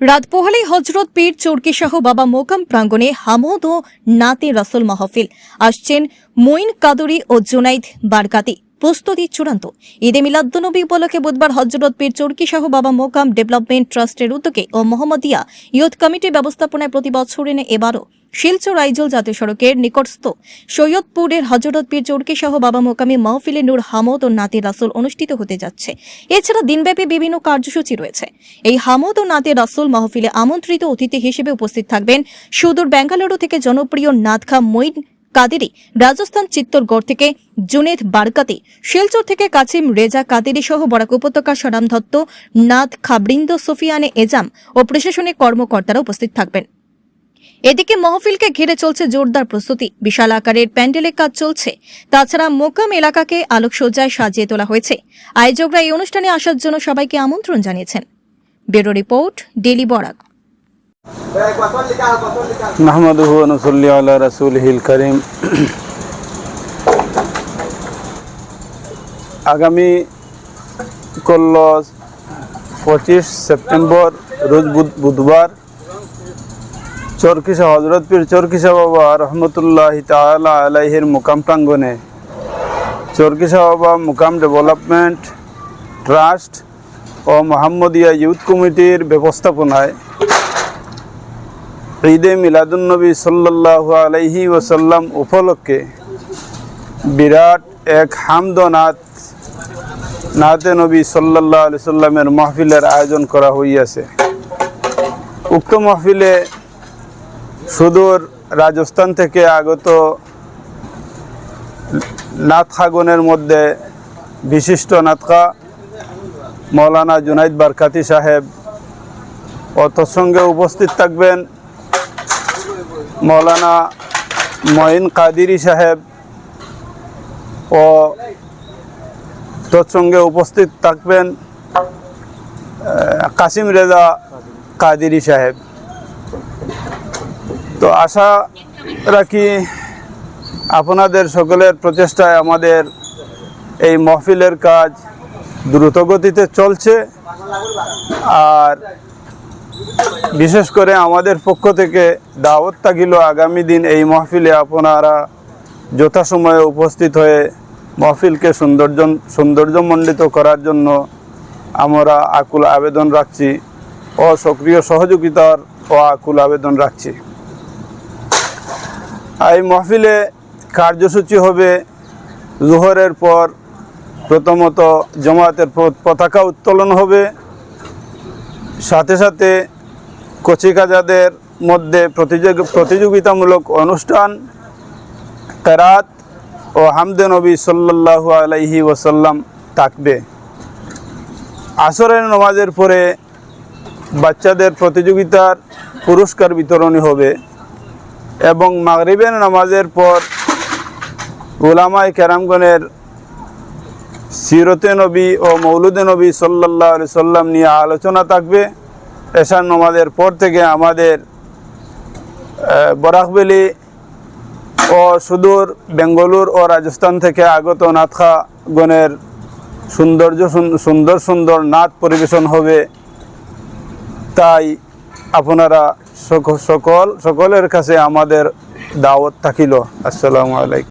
রাত পোহালে হজরত পীর চরকি শাহ বাবা মোকাম প্রাঙ্গণে হামদ ও নাতে রসুল মাহফিল। আসছেন মইন কাদরি ও জুনাইদ বারকাতি। প্রস্তুতি চূড়ান্ত। ঈদে মিলাদ্দনবী উপলক্ষে বুধবার হজরত পীর চরকি বাবা মোকাম ডেভেলপমেন্ট ট্রাস্টের উদ্যোগে ও মোহাম্মদিয়া ইয়ুথ কমিটির ব্যবস্থাপনায় প্রতি বছর এনে এবারও শিলচর আইজল জাতীয় সড়কের নিকটস্থ সৈয়দপুরের হজরত পীর চরকি শাহ বাবা মোকামে মাহফিলে নূর হামদ ও নাতি রাসুল অনুষ্ঠিত হতে যাচ্ছে। এছাড়া দিনব্যাপী বিভিন্ন কার্যসূচি রয়েছে। এই হামদ ও নাতে রাসুল মাহফিলে আমন্ত্রিত অতিথি হিসেবে উপস্থিত থাকবেন সুদূর বেঙ্গালুরু থেকে জনপ্রিয় নাথখা মঈন কাদেরি, রাজস্থান চিত্তরগড় থেকে জুনেদ বারকাতি, শিলচর থেকে কাছিম রেজা কাদেরি সহ বরাক উপত্যকা সরাম দত্ত নাথ খাবৃন্দ, সুফিয়ানে এজাম ও প্রশাসনিক কর্মকর্তারা উপস্থিত থাকবেন। এদিকে মহফিলকে ঘিরে চলছে জোরদার প্রস্তুতি। বিশাল আকারের প্যান্ডেলের কাজ চলছে। তাছাড়া মোকাম এলাকাকে আলোকসজ্জায় সাজিয়ে তোলা হয়েছে। আয়োজকরা এই অনুষ্ঠানে আসার জন্য সবাইকে আমন্ত্রণ জানিয়েছেন। Bureau report daily Barak. نحمده ونصلي على رسوله الكريم আগামী কল পঁচিশ সেপ্টেম্বর রোজ বুধ- বুধবার চরকিসা হজরত পীর চরকিসা বাবা রহমতুল্লাহ তালা আলাইহির মুকাম প্রাঙ্গনে চরকিসা বাবা মুকাম ডেভেলপমেন্ট ট্রাস্ট ও মোহাম্মদিয়া ইউথ কমিটির ব্যবস্থাপনায় ঈদে মিলাদুন্নবী সাল্লাল্লাহু আলাইহি ওসাল্লাম উপলক্ষে বিরাট এক হামদ নাথ নাতে নবী সাল্লাল্লাহু আলি সাল্লামের মাহফিলের আয়োজন করা হইয়াছে। উক্ত মাহফিলে সুদূর রাজস্থান থেকে আগত নাথখাগনের মধ্যে বিশিষ্ট নাথখা মৌলানা জুনাইদ বারকাতি সাহেব ও তৎসঙ্গে উপস্থিত থাকবেন। মৌলানা মঈন কাদিরি সাহেব ও তৎসঙ্গে উপস্থিত থাকবেন কাসিম রেজা কাদিরি সাহেব। তো আশা রাখি আপনাদের সকলের প্রচেষ্টায় আমাদের এই মহফিলের কাজ দ্রুতগতিতে চলছে। আর বিশেষ করে আমাদের পক্ষ থেকে দাওয়াত থাকিল আগামী দিন এই মহফিলে আপনারা যথাসময়ে উপস্থিত হয়ে মহফিলকে সৌন্দর্য, সৌন্দর্যমণ্ডিত করার জন্য আমরা আকুল আবেদন রাখছি ও সক্রিয় সহযোগিতার ও আকুল আবেদন রাখছি। এই মহফিলে কার্যসূচি হবে জোহরের পর প্রথমত জমাতের পতাকা উত্তোলন হবে। সাথে সাথে কচিকাজাদের মধ্যে প্রতিযোগ- প্রতিযোগিতামূলক অনুষ্ঠান, কেরাত ও হামদে নবী সাল্লাল্লাহু আলাইহি ওসাল্লাম থাকবে। আসরের নমাজের পরে বাচ্চাদের প্রতিযোগিতার পুরস্কার বিতরণী হবে এবং মাগরিবের নামাজের পর ওলামায় কেরামগণের সিরতে নবী ও মৌলুদে নবী সাল্লাহ সাল্লাম নিয়ে আলোচনা থাকবে। এশার নমাজের পর থেকে আমাদের বরাকবেলি ও সুদূর বেঙ্গালুর ও রাজস্থান থেকে আগত নাথখাগণের সৌন্দর্য সুন- সুন্দর সুন্দর নাচ পরিবেশন হবে। তাই আপনারা সক- সকল, সকলের কাছে আমাদের দাওয়াত থাকিল। আসসালামু আলাইকুম।